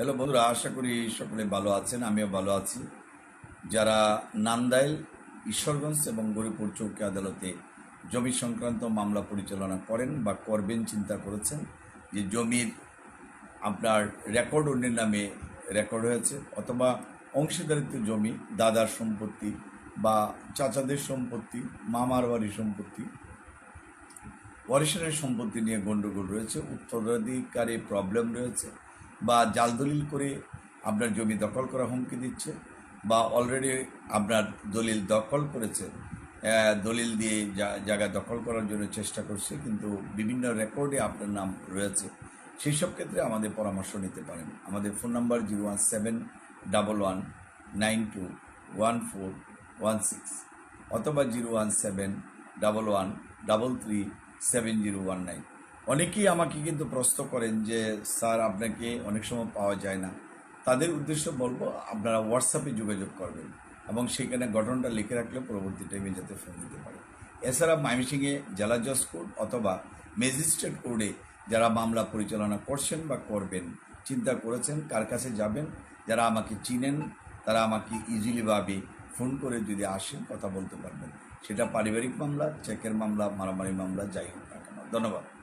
Hello বন্ধুরা, আশা করি সকলে ভালো আছেন, আমিও ভালো আছি। যারা নান্দাইল, ঈশ্বরগঞ্জ এবং গরিপুর চৌকি আদালতে জমি সংক্রান্ত মামলা পরিচালনা করেন বা করবেন চিন্তা করেছেন যে জমির আপনার রেকর্ড অন্যের নামে রেকর্ড হয়েছে অথবা অংশীদারিত্ব জমি, দাদার সম্পত্তি বা চাচাদের সম্পত্তি, মামার বাড়ির সম্পত্তি, ওয়ারিশনের সম্পত্তি নিয়ে গণ্ডগোল রয়েছে, উত্তরাধিকারে প্রবলেম রয়েছে বা জাল দলিল করে আপনার জমি দখল করা হুমকি দিচ্ছে বা অলরেডি আপনার দলিল দখল করেছে দলিল দিয়ে জায়গা দখল করার জন্য চেষ্টা করছে, কিন্তু বিভিন্ন রেকর্ডে আপনার নাম রয়েছে। সেই সব ক্ষেত্রে আমাদের পরামর্শ নিতে পারেন। আমাদের phone number zero one seven double one nine two one four one six অথবা zero one seven double one double three seven zero one nine অনেকেই আমাকে কিন্তু প্রশ্ন করেন যে, স্যার, আপনাকে অনেক সময় পাওয়া যায় না। তাদের উদ্দেশ্য বলব, আপনারা হোয়াটসঅ্যাপে যোগাযোগ করবেন এবং সেখানে গঠনটা লিখে রাখলে পরবর্তী টাইমে যাতে ফোন দিতে পারে। এছাড়া ময়মনসিংহে জেলা জজ কোর্ট অথবা ম্যাজিস্ট্রেট কোর্টে যারা মামলা পরিচালনা করছেন বা করবেন, চিন্তা করেছেন কার কাছে যাবেন, যারা আমাকে চিনেন, তারা আমাকে ইজিলিভাবে ফোন করে যদি আসেন কথা বলতে পারবেন। সেটা পারিবারিক মামলা চেকের মামলা, মারামারি মামলা, যাই হোক না কেন। ধন্যবাদ।